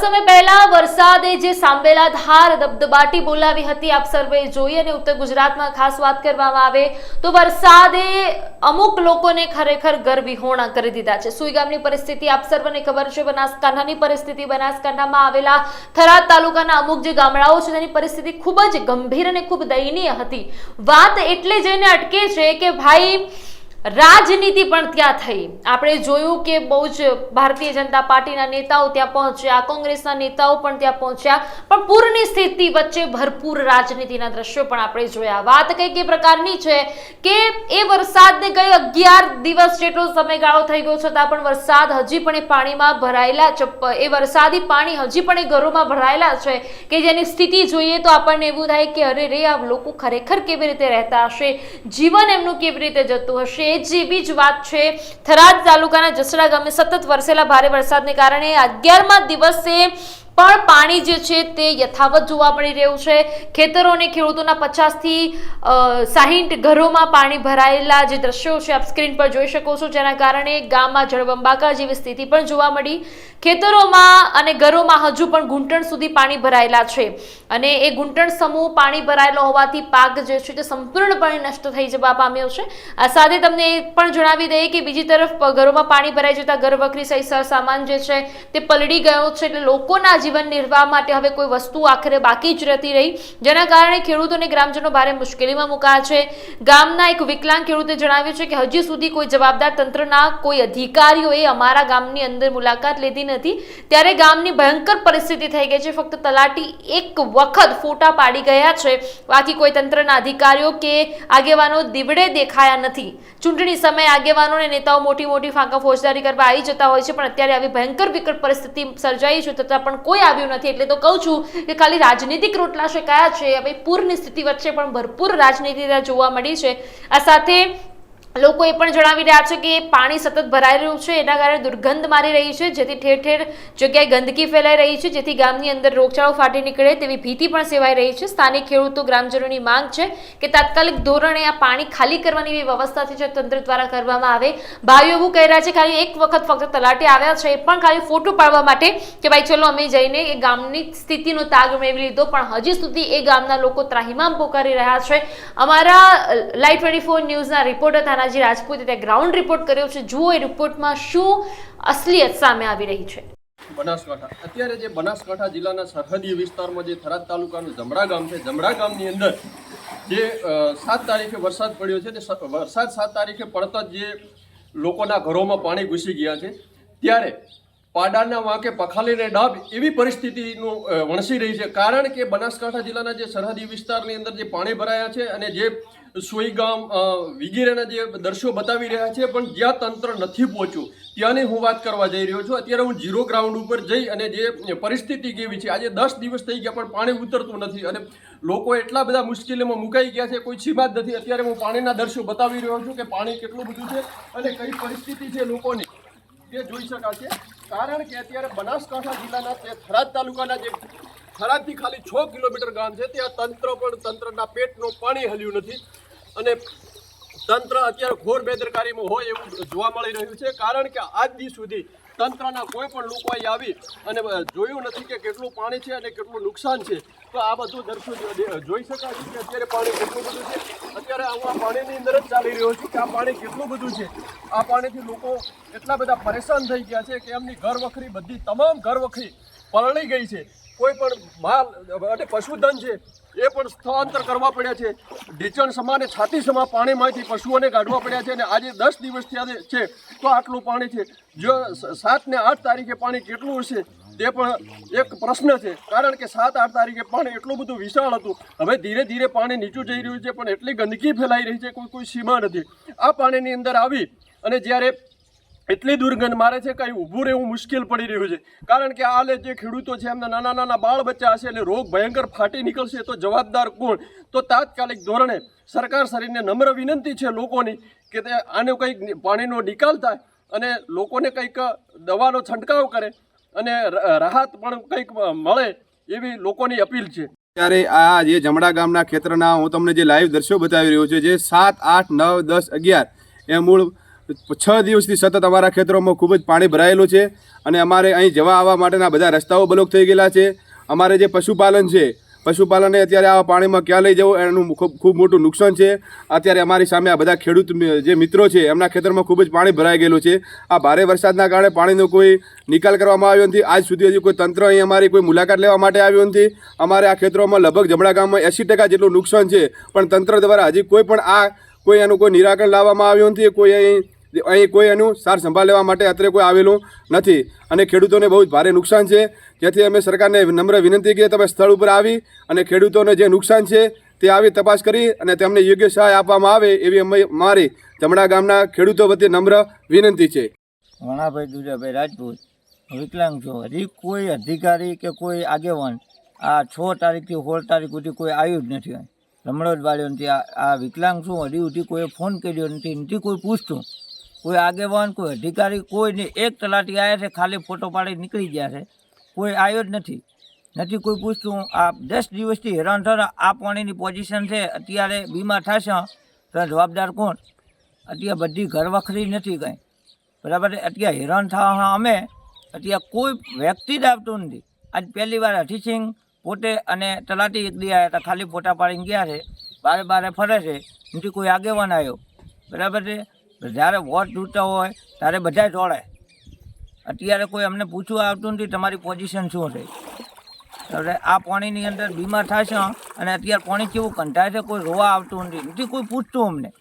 સમય પહેલા વરસાદે જે સાંભેલા ધાર દબદબાટી બોલાવી હતી, આપ સર્વે જોઈ અને ઉત્તર ગુજરાતમાં ખાસ વાત કરવામાં આવે તો વરસાદે અમુક લોકોને ખરેખર ઘર વિહોણા કરી દીધા છે. સુઈ ગામની પરિસ્થિતિ આપ સર્વને ખબર છે, બનાસકાંઠાની પરિસ્થિતિ. બનાસકાંઠામાં આવેલા થરાદ તાલુકાના અમુક જે ગામડાઓ છે, તેની પરિસ્થિતિ ખૂબ જ ગંભીર અને ખૂબ દયનીય હતી. વાત એટલે જઈને અટકે છે કે ભાઈ રાજનીતિ પણ ત્યાં થઈ. આપણે જોયું કે બહુ જ ભારતીય જનતા પાર્ટીના નેતાઓ ત્યાં પહોંચ્યા, કોંગ્રેસના નેતાઓ પણ ત્યાં પહોંચ્યા, પણ પૂરની સ્થિતિ વચ્ચે ભરપૂર રાજનીતિના દ્રશ્યો પણ આપણે જોયા. વાત કંઈક એ પ્રકારની છે કે એ વરસાદને ગઈ અગિયાર દિવસ જેટલો સમયગાળો થઈ ગયો છતાં પણ વરસાદ હજી પણ એ પાણીમાં ભરાયેલા એ વરસાદી પાણી હજી પણ એ ઘરોમાં ભરાયેલા છે કે જેની સ્થિતિ જોઈએ તો આપણને એવું થાય કે અરે રે, આ લોકો ખરેખર કેવી રીતે રહેતા હશે? જીવન એમનું કેવી રીતે જતું હશે? એ જેવી જ વાત છે. થરાદ તાલુકાના જસડા ગામે સતત વરસેલા ભારે વરસાદને કારણે અગિયારમા દિવસે પણ પાણી જે છે તે યથાવત જોવા મળી રહ્યું છે. ખેતરો અને ખેડૂતોના પચાસથી સાહીઠ ઘરોમાં પાણી ભરાયેલા જે દ્રશ્યો છે આપ સ્ક્રીન પર જોઈ શકો છો, જેના કારણે ગામમાં જળબંબાકાર જેવી સ્થિતિ પણ જોવા મળી. ખેતરોમાં અને ઘરોમાં હજુ પણ ઘૂંટણ સુધી પાણી ભરાયેલા છે અને એ ઘૂંટણ સમૂહ પાણી ભરાયેલો હોવાથી પાક જે છે તે સંપૂર્ણપણે નષ્ટ થઈ જવા પામ્યો છે. આ સાથે તમને એ પણ જણાવી દઈએ કે બીજી તરફ, ઘરોમાં પાણી ભરાઈ જતા ઘર વખરી સહિત સરસામાન જે છે તે પલળી ગયો છે એટલે લોકોના જીવન નિર્વાહ માટે હવે કોઈ વસ્તુ આખરે બાકી જ રહેતી રહી, જેના કારણે ખેડૂતો અને ગ્રામજનો ભારે મુશ્કેલીમાં મુકાયા છે. ગામના એક વિકલાંગ ખેડૂતે જણાવ્યું છે કે હજી સુધી કોઈ જવાબદાર તંત્રના કોઈ અધિકારીઓએ અમારા ગામની અંદર મુલાકાત લીધી નથી. ત્યારે ગામની ભયંકર પરિસ્થિતિ થઈ ગઈ છે. ફક્ત તલાટી એક વખત ફોટા પાડી ગયા છે. બાકી કોઈ તંત્રના અધિકારીઓ કે આગેવાનો દીવડે દેખાયા નથી. ચૂંટણી સમયે આગેવાનો અને નેતાઓ મોટી મોટી ફાંકા ફોજદારી કરવા આવી જતા હોય છે, પણ અત્યારે આવી ભયંકર વિકટ પરિસ્થિતિ સર્જાઈ છે છતાં પણ કોઈ આવ્યું નથી એટલે તો કહું છું કે ખાલી રાજનીતિક રોટલા શેકાયા છે. હવે પૂરની સ્થિતિ વચ્ચે પણ ભરપૂર રાજનીતિ જોવા મળી છે. આ સાથે લોકો એ પણ જણાવી રહ્યા છે કે પાણી સતત ભરાઈ રહ્યું છે. એના કારણે દુર્ગંધ મારી રહી છે. જેથી ઠેર ઠેર જગ્યાએ ગંદકી ફેલાઈ રહી છે. જેથી ગામની અંદર રોગચાળો ફાટી નીકળે તેવી ભીતિ પણ સેવાઈ રહી છે. સ્થાનિક ખેડૂતો, ગ્રામજનોની માંગ છે કે તાત્કાલિક ધોરણે આ પાણી ખાલી કરવાની એવી વ્યવસ્થા છે જે તંત્ર દ્વારા કરવામાં આવે. ભાઈઓ એવું કહી રહ્યા છે, ખાલી એક વખત ફક્ત તલાટી આવ્યા છે. એ પણ ખાલી ફોટો પાડવા માટે કે ભાઈ, ચલો અમે જઈને એ ગામની સ્થિતિનો તાગ મેળવી લીધો. પણ હજી સુધી એ ગામના લોકો ત્રાહિમામ પોકારી રહ્યા છે. અમારા લાઈવ ટ્વેન્ટી ફોર ન્યૂઝના રિપોર્ટર તાનાજી રાજપૂતે તે ગ્રાઉન્ડ રિપોર્ટ કર્યો છે. જુઓ એ રિપોર્ટમાં શું અસલિયત સામે આવી રહી છે. બનાસકાંઠા. અત્યારે જે બનાસકાંઠા જિલ્લાના સરહદી વિસ્તારમાં જે થરાદ તાલુકાનું જમડા ગામ છે જમડા ગામની અંદર જે સાત તારીખે વરસાદ પડ્યો છે, તે વરસાદ સાત તારીખે પડતા જ જે લોકોના ઘરોમાં પાણી ઘૂસી ગયા છે, ત્યારે પાડાના વાંકે પખાલીને ડાબ એવી પરિસ્થિતિનું વણસી રહી છે. કારણ કે બનાસકાંઠા જિલ્લાના જે સરહદી વિસ્તારની અંદર જે પાણી ભરાયા છે અને જે સુઈગામ વગેરેના જે દ્રશ્યો બતાવી રહ્યા છે, પણ જ્યાં તંત્ર નથી પહોંચ્યું, ત્યાંની હું વાત કરવા જઈ રહ્યો છું. અત્યારે હું ઝીરો ગ્રાઉન્ડ ઉપર જઈ અને જે પરિસ્થિતિ કેવી છે, આજે દસ દિવસ થઈ ગયા, પણ પાણી ઉતરતું નથી અને લોકો એટલા બધા મુશ્કેલીમાં મુકાઈ ગયા છે, કોઈ સીમા જ નથી. અત્યારે હું પાણીના દ્રશ્યો બતાવી રહ્યો છું કે પાણી કેટલું બધું છે અને કઈ પરિસ્થિતિ છે લોકોની, તે જોઈ શકાશે. કારણ કે અત્યારે બનાસકાંઠા જિલ્લાના તે થરાદ તાલુકાના જે થરાદથી ખાલી છ કિલોમીટર ગામ છે, ત્યાં તંત્ર પણ તંત્રના પેટનું પાણી હલ્યું નથી. અને તંત્ર અત્યારે ઘોર બેદરકારીમાં હોય એવું જોવા મળી રહ્યું છે. કારણ કે આજ દી સુધી તંત્રના કોઈ પણ લોકો અહીં આવી અને જોયું નથી કે કેટલું પાણી છે અને કેટલું નુકસાન છે. તો આ બધું દર્શો જોઈ શકાય છે કે અત્યારે પાણી કેટલું બધું છે. અત્યારે હું આ પાણીની અંદર જ ચાલી રહ્યો છું કે આ પાણી કેટલું બધું છે. આ પાણીથી લોકો એટલા બધા પરેશાન થઈ ગયા છે કે એમની ઘર વખરી બધી તમામ ઘર વખરી પલળી ગઈ છે. કોઈ પણ માલ અને પશુધન છે, એ પણ સ્થળાંતર કરવા પડ્યા છે. ઢીચણ સમાને છાતી સમા પાણીમાંથી પશુઓને કાઢવા પડ્યા છે અને આજે દસ દિવસ થયા છે તો આટલું પાણી છે. જો સાત ને આઠ તારીખે પાણી કેટલું હશે તે પણ એક પ્રશ્ન છે. કારણ કે સાત આઠ તારીખે પાણી એટલું બધું વિશાળ હતું. હવે ધીરે ધીરે પાણી નીચું જઈ રહ્યું છે પણ એટલી ગંદકી ફેલાઈ રહી છે કોઈ કોઈ સીમા નથી. આ પાણીની અંદર આવી અને જ્યારે એટલી દુર્ગંધ મારે છે કંઈ ઊભું રહેવું મુશ્કેલ પડી રહ્યું છે. કારણ કે આ જે ખેડૂતો છે, એમના નાના નાના બાળ બચ્ચા હશે એટલે રોગ ભયંકર ફાટી નીકળશે, તો જવાબદાર કોણ? તો તાત્કાલિક ધોરણે સરકાર શ્રીને નમ્ર વિનંતી છે લોકોની કે તે આનો કંઈક પાણીનો નિકાલ થાય અને લોકોને કંઈક દવાનો છંટકાવ કરે અને રાહત પણ કંઈક મળે એવી લોકોની અપીલ છે. ત્યારે આ જે જમણા ગામના ખેતરના, હું તમને જે લાઈવ દ્રશ્યો બતાવી રહ્યો છું, જે સાત, આઠ, નવ, દસ, અગિયાર, એ મૂળ છ દિવસથી સતત અમારા ખેતરોમાં ખૂબ જ પાણી ભરાયેલું છે અને અમારે અહીં જવા આવવા માટેના બધા રસ્તાઓ બ્લોક થઈ ગયેલા છે. અમારે જે પશુપાલન છે, પશુપાલનને અત્યારે આવા પાણીમાં ક્યાં લઈ જવું એનું ખૂબ મોટું નુકસાન છે. અત્યારે અમારી સામે આ બધા ખેડૂત જે મિત્રો છે, એમના ખેતરમાં ખૂબ જ પાણી ભરાઈ ગયેલું છે. આ ભારે વરસાદના કારણે પાણીનો કોઈ નિકાલ કરવામાં આવ્યો નથી. આજ સુધી હજી કોઈ તંત્ર અહીં અમારી કોઈ મુલાકાત લેવા માટે આવ્યું નથી. અમારે આ ખેતરોમાં લગભગ જમણા ગામમાં એંસી ટકા જેટલું નુકસાન છે, પણ તંત્ર દ્વારા હજી કોઈ પણ આ કોઈ એનું કોઈ નિરાકરણ લાવવામાં આવ્યું નથી, કોઈ અહીં અહીં કોઈ એનું સાર સંભાળ લેવા માટે અત્યારે કોઈ આવેલું નથી. અને ખેડૂતોને બહુ જ ભારે નુકસાન છે. જેથી અમે સરકારને નમ્ર વિનંતી કે તમે સ્થળ ઉપર આવી અને ખેડૂતોને જે નુકસાન છે તે આવી તપાસ કરી અને તેમને યોગ્ય સહાય આપવામાં આવે એવી અમે, મારી જમણા ગામના ખેડૂતો વતી નમ્ર વિનંતી છે. વણાભાઈ, દુજાભાઈ, રાજપૂત, વિકલાંગ છો. હજી કોઈ અધિકારી કે કોઈ આગેવાન આ છ તારીખથી સોળ તારીખ સુધી કોઈ આવ્યું જ નથી રમણોદ વાળ્યો આ આ વિકલાંગ શું? હજી સુધી કોઈ ફોન કર્યો નથી. નથી કોઈ પૂછતું. કોઈ આગેવાન, કોઈ અધિકારી, કોઈ નહીં એક તલાટી આવ્યા છે, ખાલી ફોટો પાડી નીકળી ગયા છે. કોઈ આવ્યો જ નથી. નથી કોઈ પૂછતું. આ દસ દિવસથી હેરાન થતા આ પાણીની પોઝિશન છે. અત્યારે બીમાર થશે, તો જવાબદાર કોણ? અત્યારે બધી ઘર વખરી નથી કંઈ. બરાબર અત્યારે હેરાન થવા અમે. અત્યારે કોઈ વ્યક્તિ જ આવતું નથી. આજ પહેલી વાર હઠીસિંહ પોતે અને તલાટી એક દી આવ્યા હતા, ખાલી ફોટા પાડીને ગયા છે, બારે બારે ફરે છે, એમથી કોઈ આગેવાન આવ્યો. બરાબર છે? જ્યારે વોટ જોતા હોય, ત્યારે બધા જોડે. અત્યારે કોઈ અમને પૂછવા આવતું નથી, તમારી પોઝિશન શું છે? એટલે આ પાણીની અંદર બીમાર થશે, અને અત્યારે પાણી કેવું કંટાય છે, કોઈ રોવા આવતું નથી. નથી કોઈ પૂછતું અમને.